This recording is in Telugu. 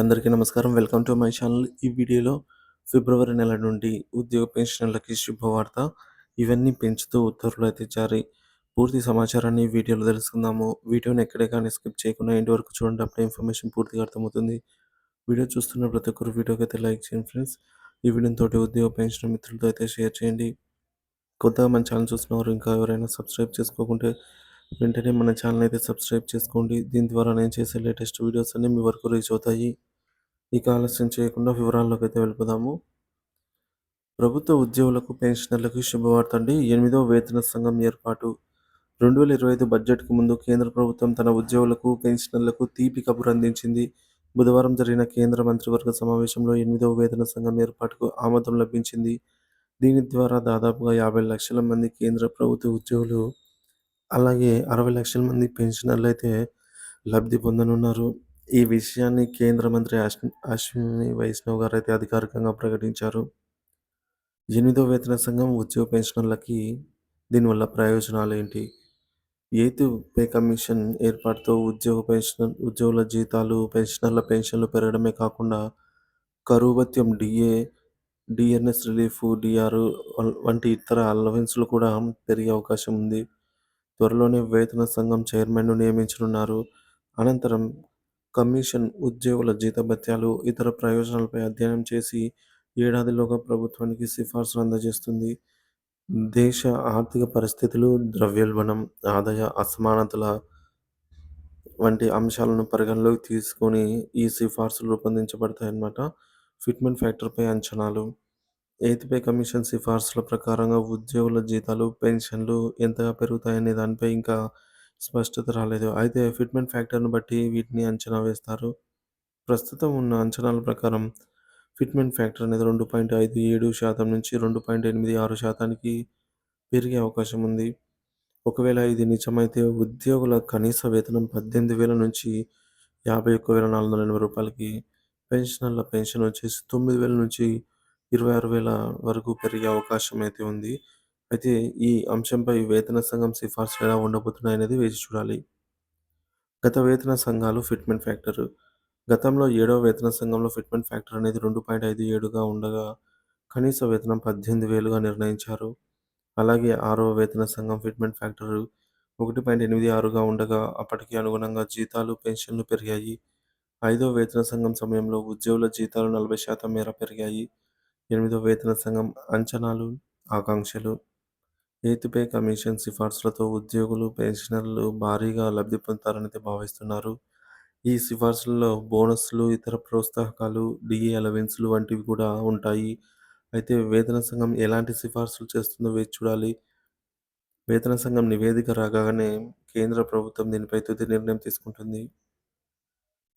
అందరికీ నమస్కారం. Welcome to my channel. ఈ వీడియోలో ఫిబ్రవరి నెల నుండి ఉద్యోగ పెన్షనర్లకి శుభవార్త. ఇవన్నీ పెంచుతూ ఉత్తర్వులు అయితే జారీ. పూర్తి సమాచారాన్ని వీడియోలో తెలుసుకుందాము. వీడియోని ఎక్కడే కానీ స్కిప్ చేయకుండా ఇంటి వరకు చూడండి. అప్పుడే ఇన్ఫర్మేషన్ పూర్తిగా అర్థమవుతుంది. వీడియో చూస్తున్న ప్రతి ఒక్కరు వీడియోకి అయితే లైక్ చేయండి ఫ్రెండ్స్. ఈ వీడియోతో ఉద్యోగ పెన్షన్ మిత్రులతో అయితే షేర్ చేయండి. కొత్తగా మన ఛానల్ చూస్తున్నవారు ఇంకా ఎవరైనా సబ్స్క్రైబ్ చేసుకోకుంటే వెంటనే మన ఛానల్ అయితే సబ్స్క్రైబ్ చేసుకోండి. దీని ద్వారా నేను చేసే లేటెస్ట్ వీడియోస్ అన్నీ మీ వరకు రీచ్ అవుతాయి. ఇక ఆలస్యం చేయకుండా వివరాల్లోకి అయితే వెళ్ళిపోదాము. ప్రభుత్వ ఉద్యోగులకు, పెన్షనర్లకు శుభవార్త అండి. ఎనిమిదవ వేతన సంఘం ఏర్పాటు. రెండు వేల ఇరవై ఐదు బడ్జెట్కు ముందు కేంద్ర ప్రభుత్వం తన ఉద్యోగులకు, పెన్షనర్లకు తీపి కబురు అందించింది. బుధవారం జరిగిన కేంద్ర మంత్రివర్గ సమావేశంలో ఎనిమిదవ వేతన సంఘం ఏర్పాటుకు ఆమోదం లభించింది. దీని ద్వారా దాదాపుగా యాభై లక్షల మంది కేంద్ర ప్రభుత్వ ఉద్యోగులు, అలాగే అరవై లక్షల మంది పెన్షనర్లు అయితే లబ్ధి పొందనున్నారు. ఈ విషయాన్ని కేంద్ర మంత్రి అశ్వి అశ్విని వైష్ణవ్ గారు అయితే అధికారికంగా ప్రకటించారు. ఎనిమిదో వేతన సంఘం ఉద్యోగ పెన్షనర్లకి దీనివల్ల ప్రయోజనాలు ఏంటి? ఏతు పే కమిషన్ ఏర్పాటుతో ఉద్యోగ పెన్షన్ ఉద్యోగుల జీతాలు, పెన్షనర్ల పెన్షన్లు పెరగడమే కాకుండా కరువు భత్యం, డిఏ, డిఎన్ఎస్ రిలీఫ్, డిఆర్ వంటి ఇతర అలవెన్స్లు కూడా పెరిగే అవకాశం ఉంది. త్వరలోనే వేతన సంఘం చైర్మన్ను నియమించనున్నారు. అనంతరం కమిషన్ ఉద్యోగుల జీతభత్యాలు, ఇతర ప్రయోజనాలపై అధ్యయనం చేసి ఏడాదిలోగా ప్రభుత్వానికి సిఫార్సులు అందజేస్తుంది. దేశ ఆర్థిక పరిస్థితులు, ద్రవ్యోల్బణం, ఆదాయ అసమానతల వంటి అంశాలను పరిగణలోకి తీసుకొని ఈ సిఫార్సులు రూపొందించబడతాయన్నమాట. ఫిట్మెంట్ ఫ్యాక్టర్పై అంచనాలు. ఎయిత్పై కమిషన్ సిఫార్సుల ప్రకారంగా ఉద్యోగుల జీతాలు, పెన్షన్లు ఎంతగా పెరుగుతాయనే దానిపై ఇంకా స్పష్టత రాలేదు. అయితే ఫిట్మెంట్ ఫ్యాక్టర్ను బట్టి వీటిని అంచనా వేస్తారు. ప్రస్తుతం ఉన్న అంచనాల ప్రకారం ఫిట్మెంట్ ఫ్యాక్టర్ అనేది రెండు పాయింట్ ఐదు ఏడు శాతం నుంచి రెండు పాయింట్ ఎనిమిది ఆరు శాతానికి పెరిగే అవకాశం ఉంది. ఒకవేళ ఇది నిజమైతే ఉద్యోగుల కనీస వేతనం పద్దెనిమిది వేల నుంచి యాభై ఒక్క వేల నాలుగు వందల ఎనభై రూపాయలకి, పెన్షనర్ల పెన్షన్ వచ్చేసి తొమ్మిది వేల నుంచి ఇరవై ఆరు వేల వరకు పెరిగే అవకాశం అయితే ఉంది. అయితే ఈ అంశంపై వేతన సంఘం సిఫార్సులు ఎలా ఉండబోతున్నాయి అనేది వేచి చూడాలి. గత వేతన సంఘాలు ఫిట్మెంట్ ఫ్యాక్టర్. గతంలో ఏడవ వేతన సంఘంలో ఫిట్మెంట్ ఫ్యాక్టర్ అనేది రెండు పాయింట్ ఐదు ఏడుగా ఉండగా కనీస వేతనం పద్దెనిమిది వేలుగా నిర్ణయించారు. అలాగే ఆరవ వేతన సంఘం ఫిట్మెంట్ ఫ్యాక్టర్ ఒకటి పాయింట్ ఎనిమిది ఆరుగా ఉండగా అప్పటికి అనుగుణంగా జీతాలు, పెన్షన్లు పెరిగాయి. ఐదవ వేతన సంఘం సమయంలో ఉద్యోగుల జీతాలు నలభై శాతం మేర పెరిగాయి. ఎనిమిదవ వేతన సంఘం అంచనాలు, ఆకాంక్షలు. ఎయిత్ పే కమిషన్ సిఫార్సులతో ఉద్యోగులు, పెన్షనర్లు భారీగా లబ్ధి పొందుతారని భావిస్తున్నారు. ఈ సిఫార్సుల్లో బోనస్లు, ఇతర ప్రోత్సాహకాలు, డిఏ అలవెన్స్లు వంటివి కూడా ఉంటాయి. అయితే వేతన సంఘం ఎలాంటి సిఫార్సులు చేస్తుందో వేచి చూడాలి. వేతన సంఘం నివేదిక రాగానే కేంద్ర ప్రభుత్వం దీనిపై తుది నిర్ణయం తీసుకుంటుంది.